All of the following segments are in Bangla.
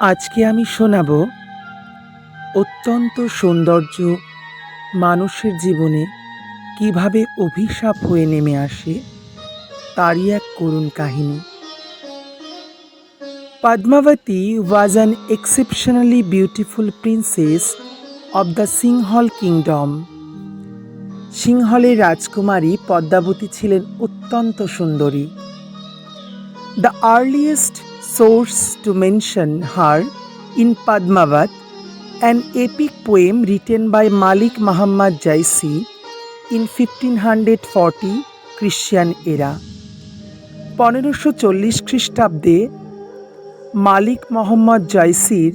আজকে আমি শোনাব অত্যন্ত সৌন্দর্য মানুষের জীবনে কীভাবে অভিশাপ হয়ে নেমে আসে তারই এক করুণ কাহিনী। Padmavati was an exceptionally beautiful princess of the Singhal kingdom সিংহলের রাজকুমারী পদ্মাবতী ছিলেন অত্যন্ত সুন্দরী। The earliest source to mention her in Padmavat, an epic poem written by Malik Muhammad Jaisi in 1540 Christian era. পনেরোশো চল্লিশ খ্রিস্টাব্দে মালিক মোহাম্মদ জয়সির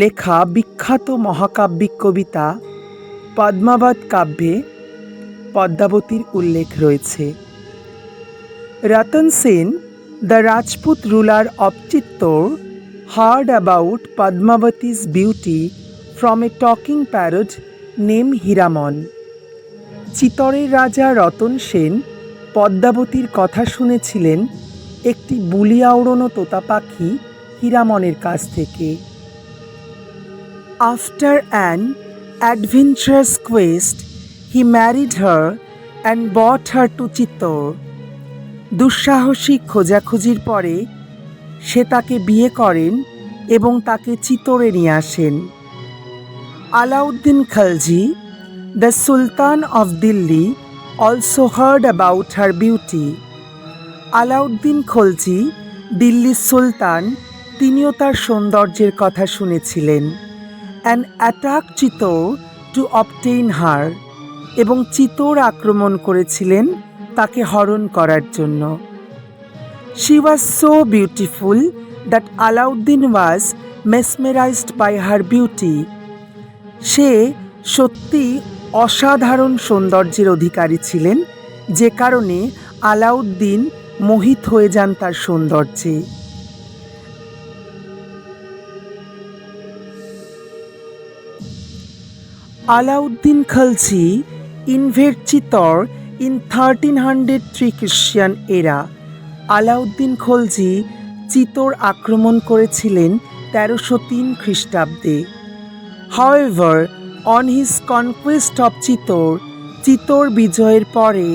লেখা বিখ্যাত মহাকাব্যিক কবিতা পদ্মাবত কাব্যে পদ্মাবতীর উল্লেখ রয়েছে Ratan Sen The Rajput ruler of Chittor heard about Padmavati's beauty from a talking parrot named Hiramon. চিতরের রাজা রতন সেন পদ্মাবতীর কথা শুনেছিলেন একটি বুলিয়া উড়নো তোতা পাখি হীরামনের কাছ থেকে after an adventurous quest he married her and brought her to Chittor দুঃসাহসিক খোঁজাখুঁজির পরে সে তাকে বিয়ে করেন এবং তাকে চিতোরে নিয়ে আসেন। Alauddin Khalji, the sultan of Delhi, also heard about her beauty. Alauddin Khalji দিল্লির সুলতান, তিনিও তার সৌন্দর্যের কথা শুনেছিলেন। An attack Chittor to obtain her এবং চিতোর আক্রমণ করেছিলেন তাকে হরণ করার জন্য। She was so beautiful that Alauddin was mesmerised by her beauty সে সত্যি অসাধারণ সৌন্দর্যের অধিকারী ছিলেন, যে কারণে আলাউদ্দিন মোহিত হয়ে যান তার সৌন্দর্যে। Alauddin Khalji invaded in thirteen hundred three Christian era Alauddin Khalji Chittor আক্রমণ করেছিলেন তেরোশো তিন খ্রিস্টাব্দে। However on his conquest of Chittor Chittor বিজয়ের পরে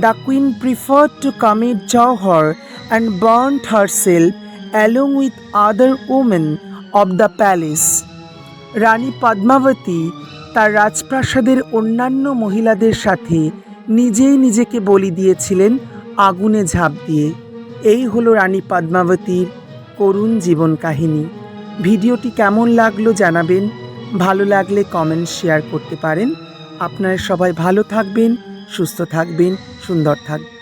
the queen prefer to commit jauhar and burn her self along with other women of the palace Rani Padmavati তার রাজপ্রাসাদের অন্যান্য মহিলাদের সাথে নিজেই নিজেকে বলি দিয়েছিলেন আগুনে ঝাঁপ দিয়ে। এই হলো রানী পদ্মাবতীর করুণ জীবন কাহিনী। ভিডিওটি কেমন লাগল জানাবেন। ভালো লাগলে কমেন্ট শেয়ার করতে পারেন। আপনারা সবাই ভালো থাকবেন, সুস্থ থাকবেন, সুন্দর থাকবেন।